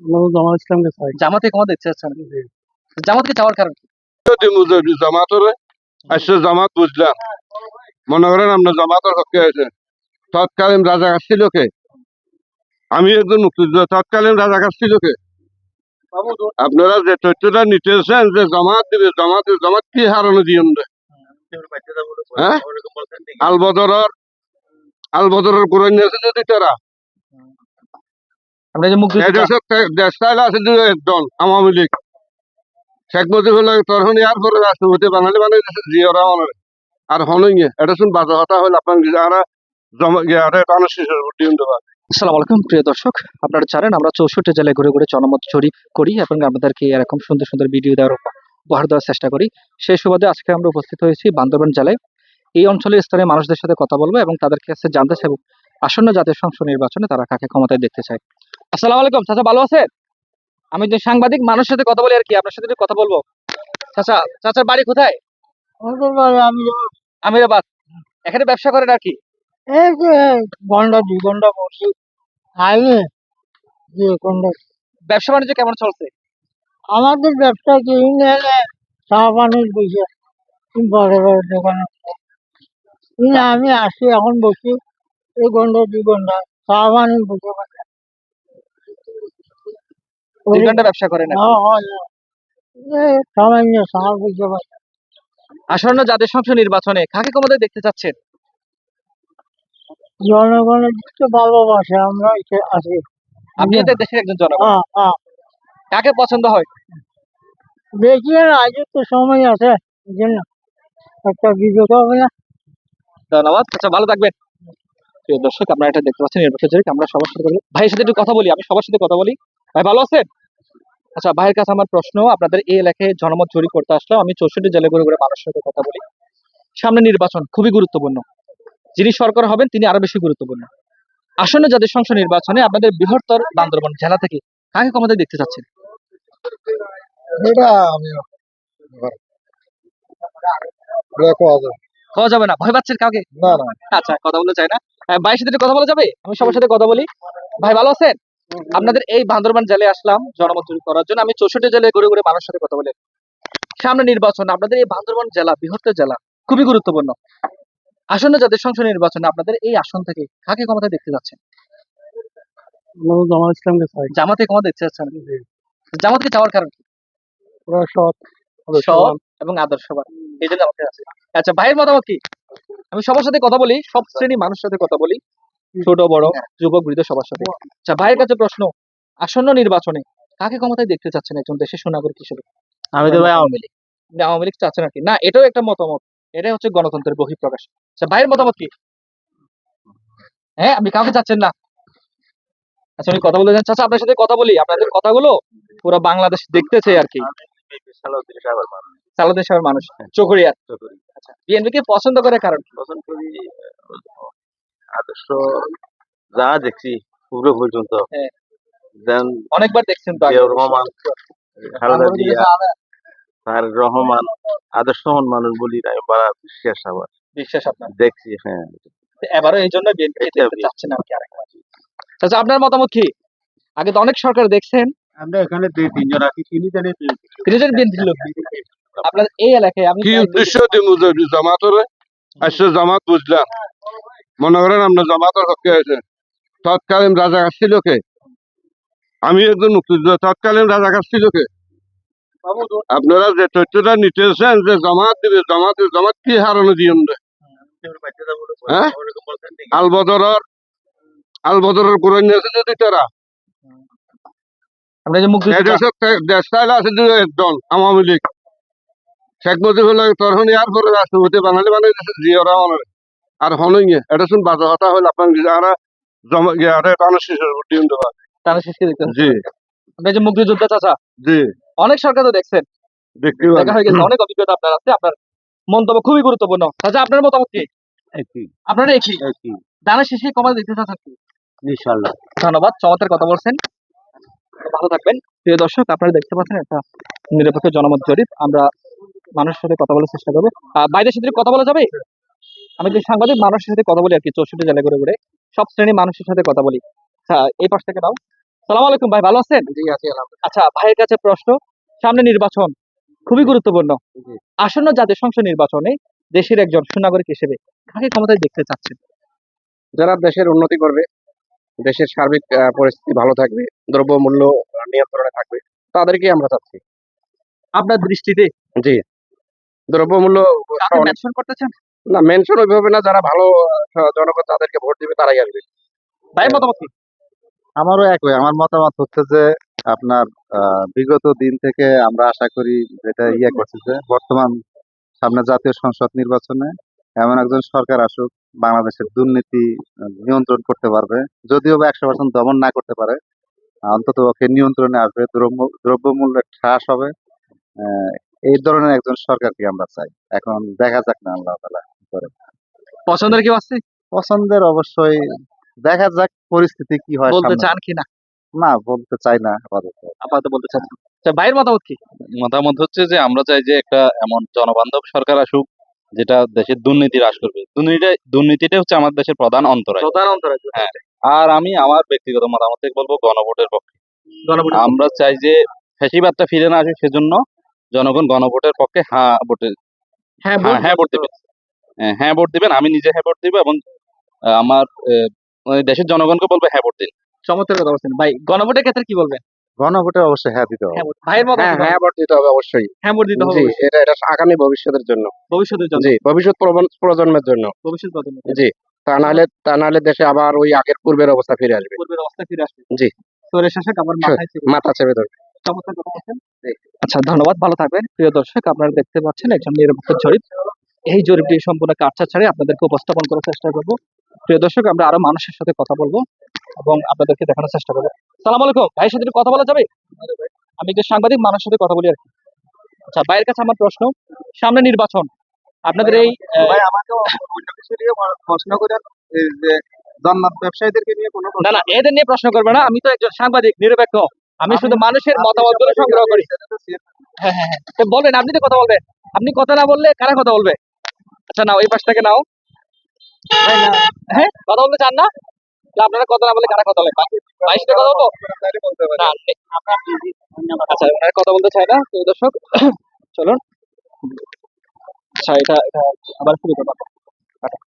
জামাত ইসলামকে চাই জামাতে ক্ষমতা দেখতে চাচ্ছেন জামাতকে চাওয়ার কারণ কি? আসছে জামাত বুঝলাম। মনে করেন আমরা জামাতের পক্ষে আছে তৎকালীন রাজা ছিল কে? আমি একজন মুক্তিযোদ্ধা তৎকালীন রাজা ছিল কে? আপনারা যে তথ্যটা নিতেছেন যে জামাত দিবে জামাত দিবে, জামাত কি হারানো দিন হ্যাঁ? আলবদরের আলবদরের কোরআন আছে যদি তারা আমরা যে মুক্তি এই দেশের তে- দেশটাইল আছে দুই একজন আওয়ামী লীগ। শেখ মুজিবুল্লাহ তখন ইয়ার পরে রাষ্ট্রপতি বাঙালি বানাই দিয়েছে আর এটা শুন বাজে কথা হইল আপনার যারা আসসালামু আলাইকুম প্রিয় দর্শক আপনারা জানেন আমরা চৌষট্টি জেলায় ঘুরে ঘুরে জনমত জরিপ করি এবং আপনাদেরকে এরকম সুন্দর সুন্দর ভিডিও দেওয়ার উপহার দেওয়ার চেষ্টা করি। সেই সুবাদে আজকে আমরা উপস্থিত হয়েছি বান্দরবান জেলায়। এই অঞ্চলের স্থানীয় মানুষদের সাথে কথা বলব এবং তাদের কাছে জানতে চাইব আসন্ন জাতীয় সংসদ নির্বাচনে তারা কাকে ক্ষমতায় দেখতে চায়। আসসালামু আলাইকুম চাচা ভালো আছেন? আমি যে সাংবাদিক মানুষের সাথে কথা বলি আর কি আপনার সাথে কথা বলব। চাচা চাচার বাড়ি কোথায়? আমি আমিরাবাদ। এখানে ব্যবসা করেন আর কি? ঘণ্টা দুই ঘণ্টা বসি আইনে ব্যবসা বাণিজ্য কেমন চলছে? আমাদের ব্যবসা কি এলে চা পানির বসে বড় বড় দোকানে। কিন্তু আমি আসি এখন বসি এই ঘণ্টা দুই ঘণ্টা চা পানির বসে। দুই ঘণ্টা ব্যবসা করেন। হ্যাঁ, হ্যাঁ, হ্যাঁ। আসন্ন জাতীয় সংসদ নির্বাচনে কাকে দেখতে চাচ্ছেন? জনগণের দিকে ভালোবাসে আমরা এসে আপনি তো দেশের একজন জনগণ। কাকে পছন্দ হয়? দেখি আগে তো সময় আছে একটা বিজয় হবে না। ধন্যবাদ। আচ্ছা ভালো থাকবেন। প্রিয় দর্শক আপনারা এটা দেখতে পাচ্ছেন আমরা সবার সাথে ভাইয়ের সাথে একটু কথা বলি আমি সবার সাথে কথা বলি। ভাই ভালো আছেন? আচ্ছা ভাইয়ের কাছে আমার প্রশ্ন আপনাদের এই এলাকায় জনমত জরিপ করতে আসলাম আমি চৌষট্টি জেলা ঘুরে ঘুরে মানুষের সাথে কথা বলি। সামনে নির্বাচন খুবই গুরুত্বপূর্ণ। যিনি সরকার হবেন তিনি আরও বেশি গুরুত্বপূর্ণ। আসন্ন জাতীয় সংসদ নির্বাচনে আপনাদের বৃহত্তর বান্দরবান জেলা থেকে কাকে ক্ষমতায় দেখতে চাচ্ছেন? খাওয়া যাবে? না ভয় পাচ্ছেন কাউকে? না না। আচ্ছা কথা বলতে চাই না। ভাইয়ের সাথে কথা বলা যাবে? আমি সবার সাথে কথা বলি। ভাই ভালো আছেন? আপনাদের এই বান্দরবান জেলায় আসলাম জনমত জরিপ করার জন্য। আমি চৌষট্টি জেলায় ঘুরে ঘুরে মানুষের সাথে কথা বলি। সামনে নির্বাচন আপনাদের এই বান্দরবান জেলা বৃহত্তর জেলা খুবই গুরুত্বপূর্ণ। আসন্ন জাতীয় সংসদ নির্বাচনে আপনাদের এই আসন থেকে কাকে ক্ষমতায় দেখতে যাচ্ছেন? জামাত ইসলামকে চাই। জামাতে ক্ষমতা দেখতে যাচ্ছেন। জামাতকে চাওয়ার কারণ কি? ওরা সৎ সৎ এবং আদর্শবান। এই জন্য আছে। আচ্ছা ভাইয়ের মতামত কি? আমি সবার সাথে কথা বলি সব শ্রেণি মানুষের সাথে কথা বলি। ছোট বড় যুবক বৃদ্ধ সবার সাথে। আচ্ছা ভাইয়ের কাছে প্রশ্ন আসন্ন নির্বাচনে কাকে ক্ষমতায় দেখতে চাচ্ছেন একজন দেশের সুনাগরিক হিসেবে? আমি তো ভাই আওয়ামী লীগ। আওয়ামী লীগ চাচ্ছেন আর কি না এটাও একটা মতামত। এটাই হচ্ছে গণতন্ত্রের বহিঃপ্রকাশ। আচ্ছা ভাইয়ের মতামত কি? হ্যাঁ আপনি কাউকে চাচ্ছেন না। আচ্ছা উনি কথা বলে যান চাচা আপনার সাথে কথা বলি। আপনাদের কথাগুলো পুরো বাংলাদেশ দেখতেছে আর কি। সালাদিন সাহেবের মানুষ। চকরিয়া আচ্ছা বিএনপি কে পছন্দ করে কারণ পছন্দ করি। আদর্শ যা দেখছি পুরো পর্যন্ত। হ্যাঁ। অনেকবার দেখছেন তো আগে। জিয়াউর রহমান খালেদা জিয়া তারেক রহমান মানুষ বলি আমি বড় বিশ্বাস আমার। বিশ্বাস আপনার? দেখছি হ্যাঁ। এবারও এই জন্য বিএনপি চাচ্ছেন আর কি আরেকবার। আচ্ছা আপনার মতামত কি? আগে তো অনেক সরকার দেখছেন। আমরা এখানে দুই তিনজন আছি তিনি জানি তিনজন বিএনপি লোক। আপনার এই এলাকায় আমি কি উদ্দেশ্য দি মুজরি জামাতরে? আসছে জামাত বুঝলাম। মনে করেন আমরা জামাতের পক্ষে আছে তৎকালীন রাজা ছিল কে? আমি একজন মুক্তিযোদ্ধা তৎকালীন রাজা ছিল কে? আপনারা যে তথ্যটা নিতেছেন যে জামাত দিবে জামাত জামাত কি হারানো দিন হ্যাঁ? আলবদরের আলবদরের কোরআন আছে যদি তারা আওয়ামী লীগ। শেখ মুজিবুল্লাহ তখন ইয়ার পরে রাষ্ট্রপতি বাঙালি বানাই দিয়েছে জিয়া রহমানের আর এটা শুন বাজে কথা হইল আপনার যারা জমা টানা টানা জি। আপনি যে মুক্তিযোদ্ধা চাচা জি। অনেক সরকার তো দেখছেন। দেখতে দেখা হয়ে গেছে অনেক অভিজ্ঞতা আপনার আছে আপনার মন্তব্য খুবই গুরুত্বপূর্ণ। চাচা আপনার মতামত কি? আপনার একই? দানা শেষে চাচ্ছেন? ইনশাল্লাহ ধন্যবাদ চমৎকার কথা বলছেন। ভালো থাকবেন। প্রিয় দর্শক আপনারা দেখতে পাচ্ছেন একটা নিরপেক্ষ জনমত জরিপ। আমরা মানুষের সাথে কথা বলার চেষ্টা করব। বাইরের সাথে কথা বলা যাবে? আমি যে সাংবাদিক মানুষের সাথে কথা বলি আর কি চৌষট্টি জেলা ঘুরে ঘুরে সব শ্রেণির মানুষের সাথে কথা বলি। আচ্ছা এই পাশ থেকে দাও সালাম আলাইকুম ভাই ভালো আছেন? জি আছি আচ্ছা ভাইয়ের কাছে প্রশ্ন। সামনে নির্বাচন খুবই গুরুত্বপূর্ণ। আসন্ন জাতীয় সংসদ নির্বাচনে দেশের একজন সুনাগরিক হিসেবে কাকে ক্ষমতায় দেখতে চাচ্ছেন? যারা দেশের উন্নতি করবে দেশের সার্বিক পরিস্থিতি ভালো থাকবে দ্রব্যমূল্য নিয়ন্ত্রণে থাকবে তাদেরকে আমরা চাচ্ছি। আপনার দৃষ্টিতে? জি। দ্রব্যমূল্য করতে চান? না মেনশন ওইভাবে না যারা ভালো জনগণ তাদেরকে ভোট দিবে তারাই আসবে ভাইয়ের মতামত কি? আমারও একই আমার মতামত হচ্ছে যে আপনার বিগত দিন থেকে আমরা আশা করি যেটা ইয়ে করছে যে বর্তমান সামনে জাতীয় সংসদ নির্বাচনে এমন একজন সরকার আসুক বাংলাদেশের দুর্নীতি নিয়ন্ত্রণ করতে পারবে যদিও বা একশো পার্সেন্ট দমন না করতে পারে অন্তত ওকে নিয়ন্ত্রণে আসবে দ্রব্য দ্রব্যমূল্যের হ্রাস হবে আহ, এই ধরনের একজন সরকারকে আমরা চাই। এখন দেখা যাক না আল্লাহ তালা পছন্দের কেউ আছে? পছন্দের অবশ্যই দেখা যাক পরিস্থিতি কি হয় বলতে চান কি না? না বলতে চাই না আপাতত। আপাতত বলতে চান না। আচ্ছা ভাইয়ের মতামত কি? মতামত হচ্ছে যে আমরা চাই যে একটা এমন জনবান্ধব সরকার আসুক যেটা দেশের দুর্নীতি হ্রাস করবে। দুর্নীতি দুর্নীতিটা হচ্ছে আমাদের দেশের প্রধান অন্তরায়। প্রধান অন্তরায় হ্যাঁ। আর আমি আমার ব্যক্তিগত মতামত থেকে বলব গণভোটের পক্ষে। আমরা চাই যে ফ্যাসিবাদটা ফিরে না আসে সেজন্য জনগণ গণভোটের পক্ষে হ্যাঁ ভোটে হ্যাঁ হ্যাঁ হ্যাঁ ভোট দিবেন হ্যাঁ, হ্যাঁ ভোট দিবেন আমি নিজে হ্যাঁ ভোট দিব এবং আমার মানে দেশের জনগণকে বলব হ্যাঁ ভোট দিন। চমৎকার কথা বলছেন। ভাই গণভোটের ক্ষেত্রে কি বলবেন? গণভোটে অবশ্যই হ্যাঁ দিতে হবে। হ্যাঁ ভোট। ভাইয়ের মতামত হ্যাঁ হ্যাঁ ভোট দিতে হবে অবশ্যই। হ্যাঁ ভোট দিতে হবে এটা এটা আগামী ভবিষ্যতের জন্য। ভবিষ্যতের জন্য। জি ভবিষ্যৎ প্রজন্মের জন্য। ভবিষ্যৎ প্রজন্মের জন্য। জি তা নাহলে তা নাহলে দেশে আবার ওই আগের পূর্বের অবস্থা ফিরে আসবে। পূর্বের অবস্থা ফিরে আসবে। জি। মাথা চেপে ধরবে। চমৎকার কথা বলছেন। আচ্ছা ধন্যবাদ। ভালো থাকবেন। প্রিয় দর্শক আপনারা দেখতে পাচ্ছেন একজন নিরপেক্ষ জরিপ। এই জরিপটি সম্পূর্ণ কাটছা ছাড়ে আপনাদেরকে উপস্থাপন করার চেষ্টা করব। প্রিয় দর্শক আমরা আরও মানুষের সাথে কথা বলব এবং আপনাদেরকে দেখানোর চেষ্টা করব। সালাম আলাইকুম। ভাইয়ের সাথে কথা বলা যাবে? আমি একজন সাংবাদিক মানুষের সাথে কথা বলি আর কি। আচ্ছা ভাইয়ের কাছে আমার প্রশ্ন। সামনে নির্বাচন। আপনাদের এই প্রশ্ন করেন। এই ব্যবসায়ীদেরকে নিয়ে কোনো না না এদের নিয়ে প্রশ্ন করবে না। আমি তো একজন সাংবাদিক নিরপেক্ষ। আমি শুধু মানুষের মতামতগুলো সংগ্রহ করি। হ্যাঁ হ্যাঁ হ্যাঁ। তো বলেন আপনি তো কথা বলবেন আপনি কথা না বললে কারা কথা বলবে? আচ্ছা নাও এই পাশ থেকে নাও। হ্যাঁ কথা বলতে চান না? আপনারা কথা না বলে কারা কথা বলে বাইশ কথা বলব? আচ্ছা ওনারা কথা বলতে চায় না তো দর্শক চলুন। আচ্ছা এটা এটা আবার শুরু করব।